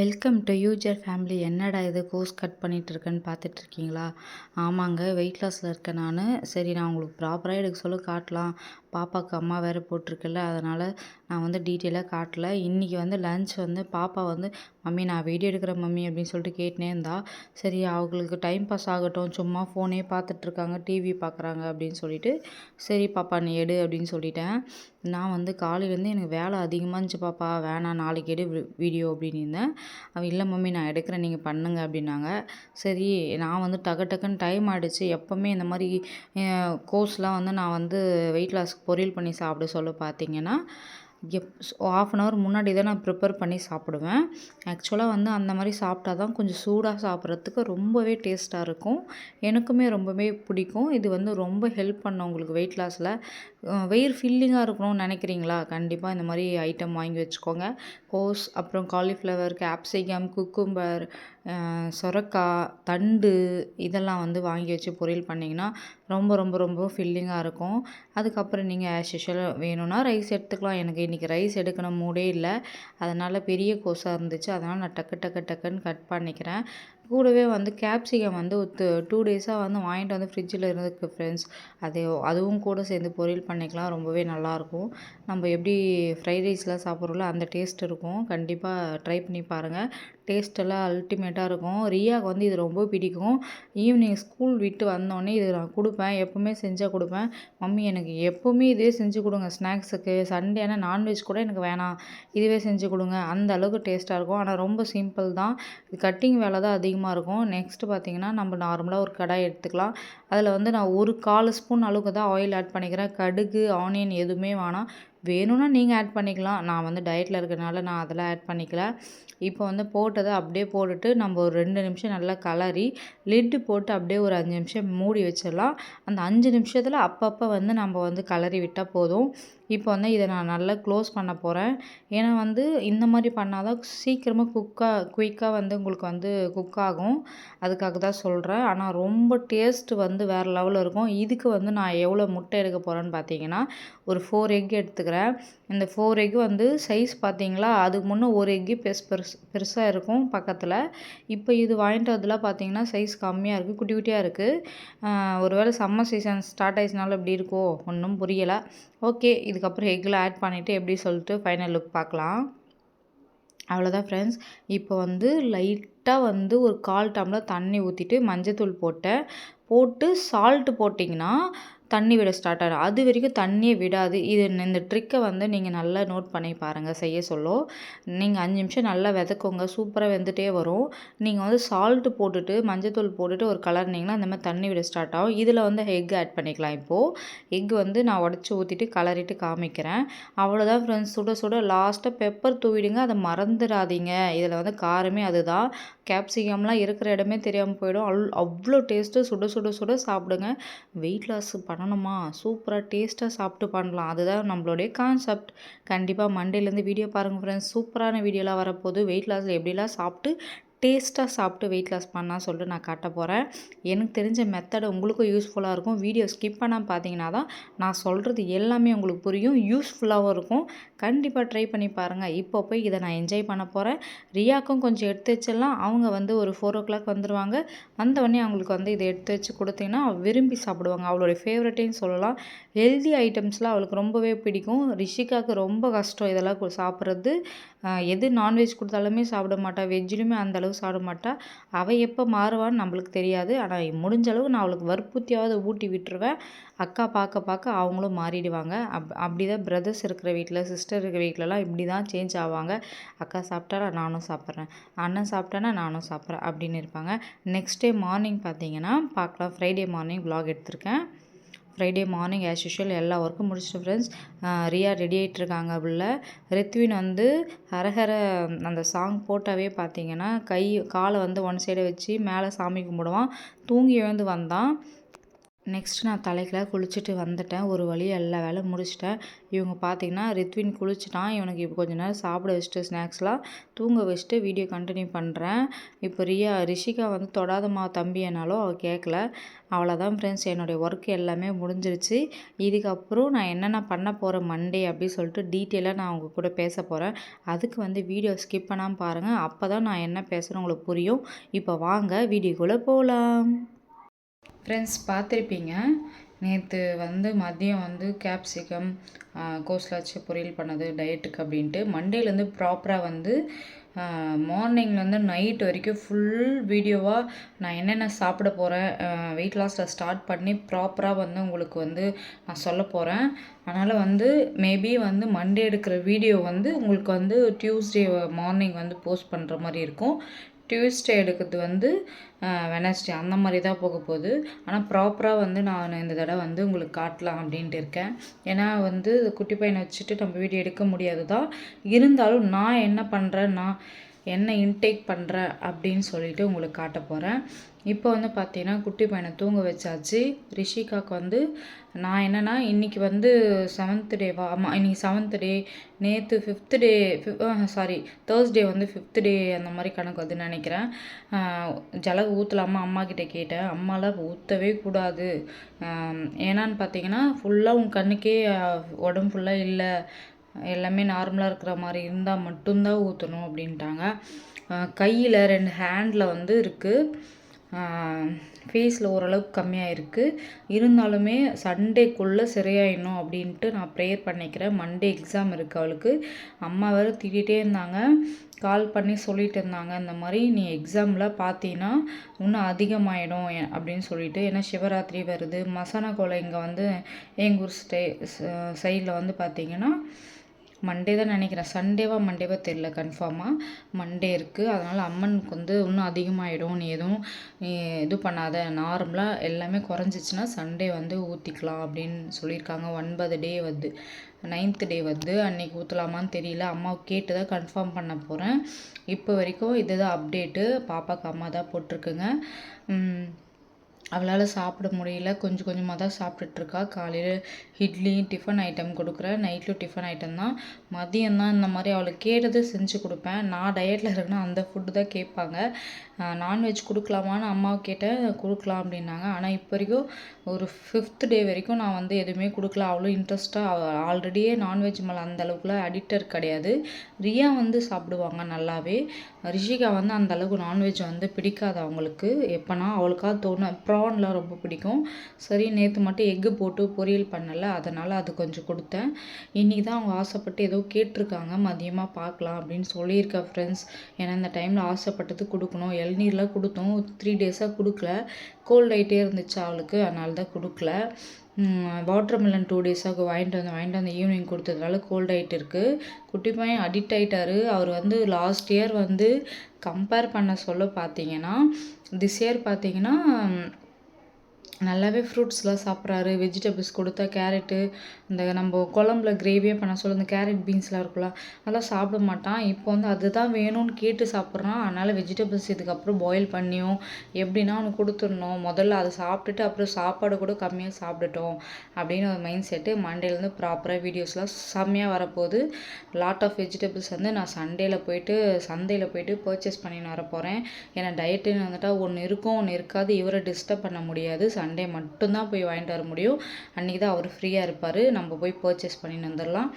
Welcome to user family என்னடா இது course cut பண்ணிகிட்டு இருக்கேன்னு பார்த்துட்டு இருக்கீங்களா ஆமாங்க வெயிட் லாஸில் இருக்கேன் நான். சரி நான் உங்களுக்கு ப்ராப்பராக எடுக்க சொல்ல காட்டலாம். பாப்பாவுக்கு அம்மா வேறு போட்டிருக்குல்ல அதனால் நான் வந்து டீட்டெயிலாக காட்டல. இன்றைக்கி வந்து லன்ச் வந்து பாப்பா வந்து மம்மி நான் வீடியோ எடுக்கிறேன் மம்மி அப்படின்னு சொல்லிட்டு கேட்டுனே இருந்தா. சரி அவங்களுக்கு டைம் பாஸ் ஆகட்டும் சும்மா ஃபோனே பார்த்துட்ருக்காங்க டிவி பார்க்குறாங்க அப்படின்னு சொல்லிட்டு சரி பாப்பா நீ எடு அப்படின்னு சொல்லிட்டேன். நான் வந்து காலையிலேருந்து எனக்கு வேலை அதிகமாக இருந்துச்சு பாப்பா. வேணாம் நாளைக்கு எடு வீடியோ அப்படின்னு இருந்தேன். அவள் இல்லை மம்மி நான் எடுக்கிறேன் நீங்கள் பண்ணுங்க அப்படின்னாங்க. சரி நான் வந்து டக்கு டக்குன்னு டைம் ஆகிடுச்சு எப்போவுமே இந்த மாதிரி கோர்ஸ்லாம் வந்து நான் வந்து வெயிட் லாஸ் பொரியல் பண்ணி சாப்பிட சொல்ல பார்த்தீங்கன்னா எப் ஆஃப் அன் ஹவர் முன்னாடி தான் நான் ப்ரிப்பேர் பண்ணி சாப்பிடுவேன். ஆக்சுவலாக வந்து அந்த மாதிரி சாப்பிட்டா தான் கொஞ்சம் சூடாக சாப்பிட்றதுக்கு ரொம்பவே டேஸ்ட்டாக இருக்கும். எனக்குமே ரொம்பவே பிடிக்கும். இது வந்து ரொம்ப ஹெல்ப் பண்ணும் உங்களுக்கு வெயிட் லாஸில் வயிறு ஃபில்லிங்காக இருக்கணும்னு நினைக்கிறீங்களா? கண்டிப்பாக இந்த மாதிரி ஐட்டம் வாங்கி வச்சுக்கோங்க. கோஸ் அப்புறம் காலிஃப்ளவர் கேப்சிகம் குக்கும்பர் சொரக்காய் தண்டு இதெல்லாம் வந்து வாங்கி வச்சு பொரியல் பண்ணிங்கன்னா ரொம்ப ரொம்ப ரொம்ப ஃபில்லிங்காக இருக்கும். அதுக்கப்புறம் நீங்கள் ஆஸ் யூஷுவல் வேணும்னா ரைஸ் எடுத்துக்கலாம். எனக்கு இன்றைக்கி ரைஸ் எடுக்கணும் மூடே இல்லை. அதனால் பெரிய கோஸாக இருந்துச்சு. அதனால் நான் டக்கு டக்கு டக்குன்னு கட் பண்ணிக்கிறேன். கூடவே வந்து கேப்சிகம் வந்து ஒரு டூ டேஸாக வந்து வாங்கிட்டு வந்து ஃப்ரிட்ஜில் இருந்துருக்கு ஃப்ரெண்ட்ஸ் அது அதுவும் கூட சேர்ந்து பொரியல் பண்ணிக்கலாம். ரொம்பவே நல்லாயிருக்கும் நம்ம எப்படி ஃப்ரைட் ரைஸ்லாம் சாப்பிட்றோம்ல அந்த டேஸ்ட் இருக்கும். கண்டிப்பாக ட்ரை பண்ணி பாருங்கள் டேஸ்ட்டெல்லாம் அல்டிமேட்டாக இருக்கும். ரியாவுக்கு வந்து இது ரொம்ப பிடிக்கும். ஈவினிங் ஸ்கூல் விட்டு வந்தோடனே இது நான் கொடுப்பேன். எப்போவுமே செஞ்சால் கொடுப்பேன். மம்மி எனக்கு எப்போவுமே இதே செஞ்சு கொடுங்க. ஸ்நாக்ஸுக்கு சண்டே ஆனால் நான்வெஜ் கூட எனக்கு வேணாம். இதுவே செஞ்சு கொடுங்க. அந்த அளவுக்கு டேஸ்ட்டாக இருக்கும். ஆனால் ரொம்ப சிம்பிள் தான். கட்டிங் வேலை தான் அதிகமாக இருக்கும். நெக்ஸ்ட்டு பார்த்திங்கன்னா நம்ம நார்மலாக ஒரு கடாய் எடுத்துக்கலாம். அதில் வந்து நான் ஒரு கால் ஸ்பூன் அளவுக்கு தான் ஆயில் ஆட் பண்ணிக்கிறேன். கடுகு ஆனியன் எதுவுமே வேணாம். வேணும்னா நீங்கள் ஆட் பண்ணிக்கலாம். நான் வந்து டயட்டில் இருக்கிறனால நான் அதெல்லாம் ஆட் பண்ணிக்கல. இப்போ வந்து போட்டதை அப்படியே போட்டுட்டு நம்ம ஒரு ரெண்டு நிமிஷம் நல்லா கலரி லிட்டு போட்டு அப்படியே ஒரு அஞ்சு நிமிஷம் மூடி வச்சிடலாம். அந்த அஞ்சு நிமிஷத்தில் அப்பப்போ வந்து நம்ம வந்து கலரி விட்டால் போதும். இப்போ வந்து இதை நான் நல்லா க்ளோஸ் பண்ண போகிறேன் ஏன்னா வந்து இந்த மாதிரி பண்ணால் தான் சீக்கிரமாக குக்காக குயிக்காக வந்து உங்களுக்கு வந்து குக் ஆகும். அதுக்காக தான் சொல்கிறேன் ஆனால் ரொம்ப டேஸ்ட்டு வந்து வேறு லெவலில் இருக்கும். இதுக்கு வந்து நான் எவ்வளோ முட்டை எடுக்க போகிறேன்னு பார்த்தீங்கன்னா ஒரு ஃபோர் எக் எடுத்துக்கிறேன். இந்த ஃபோர் எக் வந்து சைஸ் பார்த்தீங்களா அதுக்கு முன்னே ஒரு எக்கு பெருசு பெருசு பெருசாக இருக்கும் பக்கத்தில். இப்போ இது வாங்கிட்டு வரதுலாம் பார்த்தீங்கன்னா சைஸ் கம்மியாக இருக்குது குட்டி குட்டியாக இருக்குது ஒருவேளை சம்மர் சீசன் ஸ்டார்ட் ஆயிடுச்சுனால இப்படி இருக்கோ ஒன்றும் புரியலை. ஓகே இது இதுக்கப்புறம் எக்கில் ஆட் பண்ணிவிட்டு எப்படி சொல்லிட்டு ஃபைனல் லுக் பார்க்கலாம். அவ்வளோதான் ஃப்ரெண்ட்ஸ் இப்போ வந்து லைட்டாக வந்து ஒரு கால் டம்ளர் தண்ணி ஊற்றிட்டு மஞ்சத்தூள் போட்டேன். போட்டு சால்ட்டு போட்டிங்கன்னா தண்ணி விட ஸ்டார்ட் ஆகிடும் அது வரைக்கும் தண்ணியே விடாது. இது இந்த ட்ரிக்கை வந்து நீங்கள் நல்லா நோட் பண்ணி பாருங்கள் செய்ய சொல்லும் நீங்கள் அஞ்சு நிமிஷம் நல்லா விதக்குங்க. சூப்பராக வெந்துட்டே வரும். நீங்கள் வந்து சால்ட்டு போட்டுட்டு மஞ்சத்தூள் போட்டுட்டு ஒரு கலர்னிங்கன்னா அந்த மாதிரி தண்ணி விட ஸ்டார்ட் ஆகும். இதில் வந்து எக் ஆட் பண்ணிக்கலாம் இப்போது எக் வந்து நான் உடச்சி ஊற்றிட்டு கலரிட்டு காமிக்கிறேன். அவ்வளோதான் ஃப்ரெண்ட்ஸ் சுட சுட லாஸ்ட்டாக பெப்பர் தூவிடுங்க. அதை மறந்துடாதீங்க. இதில் வந்து காரமே அதுதான். கேப்சிகம்லாம் இருக்கிற இடமே தெரியாமல் போயிடும். அல் அவ்வளோ டேஸ்ட்டு சுட சுட சுட சாப்பிடுங்க. வெயிட் லாஸ் பண்ணணுமா? சூப்பராக டேஸ்ட்டாக சாப்பிட்டு பண்ணலாம். அதுதான் நம்மளுடைய கான்செப்ட் கண்டிப்பாக மண்டேலேருந்து வீடியோ பாருங்கள் ஃப்ரெண்ட்ஸ் சூப்பரான வீடியோலாம் வரப்போகுது. வெயிட் லாஸில் எப்படிலாம் சாப்பிட்டு டேஸ்ட்டாக சாப்பிட்டு வெயிட் லாஸ் பண்ணால் சொல்லிட்டு நான் காட்ட போகிறேன் எனக்கு தெரிஞ்ச மெத்தட் உங்களுக்கும் யூஸ்ஃபுல்லாக இருக்கும். வீடியோ ஸ்கிப் பண்ணால் பார்த்தீங்கன்னா தான் நான் சொல்கிறது எல்லாமே உங்களுக்கு புரியும். யூஸ்ஃபுல்லாகவும் இருக்கும். கண்டிப்பாக ட்ரை பண்ணி பாருங்கள் இப்போ போய் இதை நான் என்ஜாய் பண்ண போகிறேன் ரியாக்கும் கொஞ்சம் எடுத்து வச்சிடலாம். அவங்க வந்து ஒரு ஃபோர் ஓ கிளாக் வந்துடுவாங்க வந்தவொடனே அவங்களுக்கு வந்து இதை எடுத்து வச்சு கொடுத்தீங்கன்னா விரும்பி சாப்பிடுவாங்க. அவளுடைய ஃபேவரட்டையும் சொல்லலாம். ஹெல்தி ஐட்டம்ஸ்லாம் அவளுக்கு ரொம்பவே பிடிக்கும். ரிஷிகாவுக்கு ரொம்ப கஷ்டம் இதெல்லாம் சாப்பிட்றது. எது நான்வெஜ் கொடுத்தாலுமே சாப்பிட மாட்டாள் வெஜ்ஜிலுமே அந்தளவு சாப்பிட மாட்டா அவள் எப்போ மாறுவான்னு நம்மளுக்கு தெரியாது. ஆனால் முடிஞ்ச அளவு நான் அவளுக்கு வற்புறுத்தியாவது ஊட்டி விட்டுருவேன். அக்கா பார்க்க பார்க்க அவங்களும் மாறிடுவாங்க. அப் அப்படி தான் பிரதர்ஸ் இருக்கிற வீட்டில் சிஸ்டர் இருக்கிற வீட்டிலலாம் இப்படி தான் சேஞ்ச் ஆவாங்க. அக்கா சாப்பிட்டாரா நானும் சாப்பிட்றேன். அண்ணன் சாப்பிட்டானா? நானும் சாப்பிட்றேன் அப்படின்னு இருப்பாங்க. நெக்ஸ்ட் டே மார்னிங் பார்த்தீங்கன்னா பார்க்கலாம். ஃப்ரைடே மார்னிங் வ்ளாக் எடுத்திருக்கேன். ஃப்ரைடே மார்னிங் ஆஸ் யூஷுவல் எல்லா ஒர்க்கும் முடிச்சிட்டு ஃப்ரெண்ட்ஸ் ரியா ரெடி ஆகிட்டு இருக்காங்க உள்ள ரித்வின் வந்து ஹரஹர அந்த சாங் போட்டாவே பார்த்தீங்கன்னா கை காலை வந்து ஒன் சைடை வச்சு மேலே சாமி கும்பிடுவான். தூங்கி எழுந்து வந்தான். நெக்ஸ்ட் நான் தலைக்கெலாம் குளிச்சுட்டு வந்துட்டேன். ஒரு வழி எல்லா வேலையும் முடிச்சிட்டேன். இவங்க பார்த்தீங்கன்னா ரித்வின் குளிச்சுட்டான். இவனுக்கு இப்போ கொஞ்ச நேரம் சாப்பிட வச்சுட்டு ஸ்நாக்ஸ்லாம் தூங்க வச்சுட்டு வீடியோ கண்டினியூ பண்ணுறேன் இப்போ ரியா ரிஷிகா வந்து தொடாதம்மா தம்பி என்னாலும் அவள் கேட்கல அவ்வளோதான் ஃப்ரெண்ட்ஸ் என்னுடைய ஒர்க் எல்லாமே முடிஞ்சிருச்சு. இதுக்கப்புறம் நான் என்னென்ன பண்ண போகிறேன் மண்டே அப்படின்னு சொல்லிட்டு டீட்டெயிலாக நான் அவங்க கூட பேச போகிறேன் அதுக்கு வந்து வீடியோ ஸ்கிப் பண்ணாமல் பாருங்கள் அப்போ தான் நான் என்ன பேசுகிறேன் உங்களுக்கு புரியும். இப்போ வாங்க வீடியோக்குள்ளே போகலாம் ஃப்ரெண்ட்ஸ் பார்த்துருப்பீங்க. நேற்று வந்து மதியம் வந்து கேப்சிகம் கோஸ்லாச்சு பொரியல் பண்ணது டயட்டுக்கு அப்படின்ட்டு. மண்டேலேருந்து ப்ராப்பராக வந்து மார்னிங்லேருந்து நைட் வரைக்கும் ஃபுல் வீடியோவாக நான் என்னென்ன சாப்பிட போகிறேன் வெயிட் லாஸில் ஸ்டார்ட் பண்ணி ப்ராப்பராக வந்து உங்களுக்கு வந்து நான் சொல்ல போகிறேன் அதனால் வந்து மேபி வந்து மண்டே எடுக்கிற வீடியோ வந்து உங்களுக்கு வந்து டியூஸ்டே மார்னிங் வந்து போஸ்ட் பண்ணுற மாதிரி இருக்கும். டியூஸ்டே எடுக்கிறது வந்து வெனஸ்டே அந்த மாதிரி தான் போக போகுது. ஆனால் ப்ராப்பராக வந்து நான் இந்த தடவை வந்து உங்களுக்கு காட்டலாம் அப்படின்ட்டு இருக்கேன். ஏன்னா வந்து குட்டி பையனை வச்சுட்டு நம்ம வீடியோ எடுக்க முடியாது தான் இருந்தாலும் நான் என்ன பண்ணுறேன் நான் என்ன இன்டேக் பண்ணுறேன் அப்படின்னு சொல்லிட்டு உங்களுக்கு காட்ட போகிறேன் இப்போ வந்து பார்த்தீங்கன்னா குட்டி பையனை தூங்க வச்சாச்சு. ரிஷிகாவுக்கு வந்து நான் என்னென்னா இன்றைக்கி வந்து செவன்த் டேவா ஆமாம் இன்றைக்கி செவன்த் டே நேற்று ஃபிஃப்த்து டே சாரி தேர்ஸ்டே வந்து ஃபிஃப்த் டே அந்த மாதிரி கணக்கு வந்து நினைக்கிறேன். ஜலகு ஊற்றலாமா அம்மா கிட்டே கேட்டேன். அம்மாலாம் ஊற்றவே கூடாது. ஏன்னான்னு பார்த்தீங்கன்னா ஃபுல்லாக உன் கண்ணுக்கே உடம்பு ஃபுல்லாக இல்லை. எல்லாமே நார்மலாக இருக்கிற மாதிரி இருந்தால் மட்டும்தான் ஊற்றணும் அப்படின்ட்டாங்க. கையில் ரெண்டு ஹேண்டில் வந்து இருக்குது ஃபேஸில் ஓரளவுக்கு கம்மியாக இருக்குது இருந்தாலுமே சண்டேக்குள்ளே சரியாயிடணும் அப்படின்ட்டு நான் ப்ரேயர் பண்ணிக்கிறேன். மண்டே எக்ஸாம் இருக்குது அவளுக்கு. அம்மா வேறு திட்டிகிட்டே இருந்தாங்க. கால் பண்ணி சொல்லிட்டு இருந்தாங்க. இந்த மாதிரி நீ எக்ஸாமில் பார்த்தீங்கன்னா இன்னும் அதிகமாகிடும் அப்படின்னு சொல்லிட்டு. ஏன்னா சிவராத்திரி வருது. மசானா கோலை இங்கே வந்து எங்கள் ஊர் ஸ்டே சைடில் வந்து பார்த்தீங்கன்னா மண்டே தான் நினைக்கிறேன். சண்டேவா மண்டேவா தெரில கன்ஃபார்மாக மண்டே இருக்குது அதனால் அம்மனுக்கு வந்து இன்னும் அதிகமாகிடும் நீ எதுவும் நீ இது பண்ணாத. நார்மலாக எல்லாமே குறைஞ்சிச்சின்னா சண்டே வந்து ஊற்றிக்கலாம் அப்படின்னு சொல்லியிருக்காங்க. ஒன்பது டே வந்து நைன்த்து டே வந்து அன்றைக்கி ஊற்றலாமான்னு தெரியல. அம்மாவை கேட்டு தான் கன்ஃபார்ம் பண்ண போகிறேன் இப்போ வரைக்கும் இதுதான் அப்டேட்டு பாப்பாவுக்கு அம்மா தான் போட்டிருக்குங்க. அவளால் சாப்பிட முடியல. கொஞ்சம் கொஞ்சமாக தான் சாப்பிட்டுட்ருக்கா. காலையில் இட்லி டிஃபன் ஐட்டம் கொடுக்குறேன் நைட்லையும் டிஃபன் ஐட்டம் தான். மதியம் தான் இந்த மாதிரி அவளுக்கு கேட்டது செஞ்சு கொடுப்பேன். நான் டயட்டில் இருக்கேன்னா அந்த ஃபுட்டு தான் கேட்பாங்க. நான்வெஜ் கொடுக்கலாமான்னு அம்மாவை கேட்டேன். கொடுக்கலாம் அப்படின்னாங்க. ஆனால் இப்போ வரைக்கும் ஒரு ஃபிஃப்த் டே வரைக்கும் நான் வந்து எதுவுமே கொடுக்கல. அவ்வளோ இன்ட்ரெஸ்ட்டாக ஆல்ரெடியே நான்வெஜ் மேலே அந்த அளவுக்குலாம் அடிக்டர் கிடையாது. ரியா வந்து சாப்பிடுவாங்க நல்லாவே. ரிஷிகா வந்து அந்த அளவுக்கு நான்வெஜ் வந்து பிடிக்காது அவங்களுக்கு. எப்போனா அவளுக்காக தோணும் ப்ரான்லாம் ரொம்ப பிடிக்கும். சரி நேற்று மட்டும் எக்கு போட்டு பொரியல் பண்ணலை அதனால் அது கொஞ்சம் கொடுத்தேன். இன்றைக்கி தான் அவங்க ஆசைப்பட்டு ஏதோ கேட்டிருக்காங்க மதியமாக பார்க்கலாம் அப்படின்னு சொல்லியிருக்கேன் ஃப்ரெண்ட்ஸ் ஏன்னா இந்த டைமில் ஆசைப்பட்டது கொடுக்கணும். இளநீர்லாம் கொடுத்தோம். த்ரீ டேஸாக கொடுக்கல. கோல்ட் ஆகிட்டே இருந்துச்சு அவளுக்கு. அதனால தான் கொடுக்கல வாட்டர் மெலன் டூ டேஸாக வாங்கிட்டு வந்து வாங்கிட்டு வந்து ஈவினிங் கொடுத்ததுனால கோல்ட் ஆகிட்டு இருக்குது குட்டி பையன் அடிக்ட் ஆகிட்டாரு அவர் வந்து லாஸ்ட் இயர் வந்து கம்பேர் பண்ண சொல்ல பார்த்தீங்கன்னா திஸ் இயர் பார்த்தீங்கன்னா நல்லாவே ஃப்ரூட்ஸ்லாம் சாப்பிட்றாரு. வெஜிடபிள்ஸ் கொடுத்தா கேரட்டு இந்த நம்ம குழம்புல கிரேவியே பண்ண சொல்ல இந்த கேரட் பீன்ஸ்லாம் இருக்குல்ல அதெல்லாம் சாப்பிட மாட்டான். இப்போ வந்து அதுதான் வேணும்னு கேட்டு சாப்பிட்றான். அதனால் வெஜிடபிள்ஸ் இதுக்கப்புறம் பாயில் பண்ணியும் எப்படின்னா அவனுக்கு கொடுத்துடணும். முதல்ல அதை சாப்பிட்டுட்டு அப்புறம் சாப்பாடு கூட கம்மியாக சாப்பிட்டுட்டோம் அப்படின்னு ஒரு மைண்ட் செட்டு மண்டேலேருந்து ப்ராப்பராக வீடியோஸ்லாம் செம்மையாக வரப்போகுது. லாட் ஆஃப் வெஜிடபிள்ஸ் வந்து நான் சண்டேயில் போயிட்டு சந்தையில் போயிட்டு பர்ச்சேஸ் பண்ணின்னு வரப்போகிறேன் ஏன்னா டயட்டுன்னு வந்துட்டால் ஒன்று இருக்கும் ஒன்று இருக்காது. இவரை டிஸ்டர்ப் பண்ண முடியாது. சண்டே மட்டும்தான் போய் வாங்கிட்டு வர முடியும். அன்றைக்கி தான் அவர் ஃப்ரீயாக இருப்பார். நம்ம போய் பர்ச்சேஸ் பண்ணின்னு வந்துடலாம்.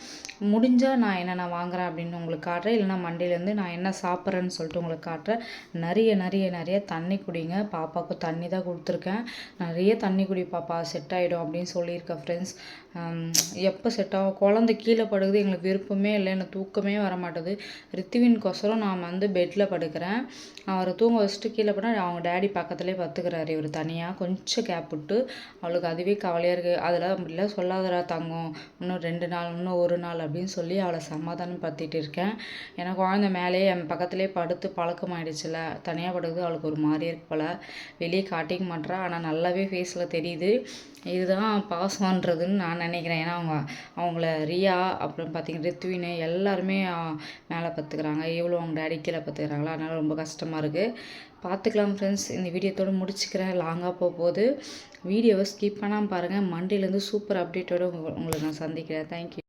முடிஞ்சால் நான் என்னென்ன வாங்குறேன் அப்படின்னு உங்களுக்கு காட்டுறேன். இல்லைனா மண்டேலேருந்து நான் என்ன சாப்பிட்றேன்னு சொல்லிட்டு உங்களுக்கு காட்டுறேன். நிறைய நிறைய நிறைய தண்ணி குடிங்க. பாப்பாவுக்கு தண்ணி தான் கொடுத்துருக்கேன். நிறைய தண்ணி குடி பாப்பா. செட் ஆகிடும் அப்படின்னு சொல்லியிருக்கேன் ஃப்ரெண்ட்ஸ் எப்போ செட் ஆகும்? குழந்தை கீழே படுக்குது. எங்களுக்கு விருப்பமே இல்லை. எனக்கு தூக்கமே வர மாட்டேது. ரித்துவின்கோசரம் நான் வந்து பெட்டில் படுக்கிறேன். அவரை தூங்க வச்சுட்டு கீழே போனால் அவங்க டேடி பக்கத்துலேயே பத்துக்கிறாரு இவர் தனியாக கொஞ்சம் கேப் விட்டு அவளுக்கு அதுவே கவலையாக இருக்குது அதெல்லாம் அப்படிலாம் சொல்லாதடா தங்கம். இன்னும் ரெண்டு நாள் இன்னும் ஒரு நாள் அப்படின்னு சொல்லி அவளை சமாதானம் படுத்திட்டு இருக்கேன். ஏன்னா குழந்தை மேலேயே என் பக்கத்துலேயே படுத்து பழக்கமாயிடுச்சுல. தனியாக படுக்குது அவளுக்கு ஒரு மாதிரியே இருக்கு போல். வெளியே காட்டிக்க மாட்டேறா ஆனால் நல்லாவே ஃபேஸில் தெரியுது. இதுதான் பாசம்ன்றதுன்னு நான் நினைக்கிறேன். ஏன்னா அவங்க அவங்கள ரியா அப்புறம் பார்த்தீங்கன்னா ரித்வின் எல்லாருமே மேலே பார்த்துக்கிறாங்க எவ்வளோ அவங்க டேடி கீழே பார்த்துக்கிறாங்களா அதனால் ரொம்ப கஷ்டமாக இருக்குது பார்த்துக்கலாம் ஃப்ரெண்ட்ஸ் இந்த வீடியோத்தோடு முடிச்சுக்கிறேன். லாங்காக போக போகுது. வீடியோவை ஸ்கிப் பண்ணாமல் பாருங்கள் மண்டேலேருந்து சூப்பர் அப்டேட்டோட உங்களை நான் சந்திக்கிறேன். தேங்க்யூ